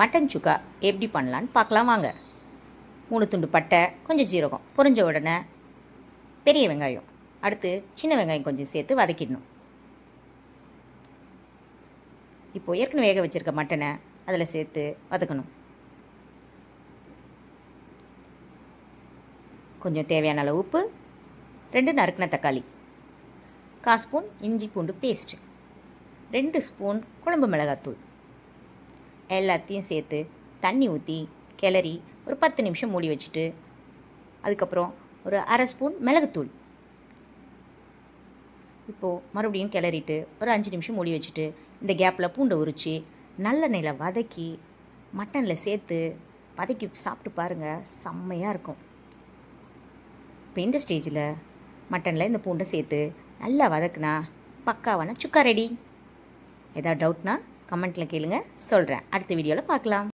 Mutton சுக்கா எப்படி பண்ணலான்னு பார்க்கலாம் வாங்க. மூணு துண்டு பட்டை கொஞ்சம் ஜீரகம் பொறிஞ்ச உடனே பெரிய வெங்காயம். அடுத்து சின்ன வெங்காயம் கொஞ்சம் சேர்த்து வதக்கிடணும். இப்போது ஏற்கனவே வேக வச்சுருக்க மட்டனை அதில் சேர்த்து வதக்கணும். கொஞ்சம் தேவையான அளவு உப்பு ரெண்டு நறுக்கின தக்காளி கால் ஸ்பூன் இஞ்சி பூண்டு பேஸ்ட் ரெண்டு ஸ்பூன் குழம்பு மிளகாத்தூள். எல்லாத்தையும் சேர்த்து தண்ணி ஊற்றி கிளறி ஒரு பத்து நிமிஷம் மூடி வச்சுட்டு அதுக்கப்புறம் ஒரு அரை ஸ்பூன் மிளகுத்தூள். இப்போது மறுபடியும் கிளறிட்டு ஒரு அஞ்சு நிமிஷம் மூடி வச்சுட்டு இந்த கேப்பில் பூண்டை உரித்து நல்ல வதக்கி மட்டனில் சேர்த்து வதக்கி சாப்பிட்டு பாருங்கள் செம்மையாக இருக்கும். இப்போ இந்த ஸ்டேஜில் மட்டனில் இந்த பூண்டை சேர்த்து நல்லா வதக்குனா பக்காவான சுக்கா ரெடி ஏதாவது டவுட்னா கமெண்ட்டில் கேளுங்க. சொல்கிறேன் அடுத்த வீடியோவில் பார்க்கலாம்.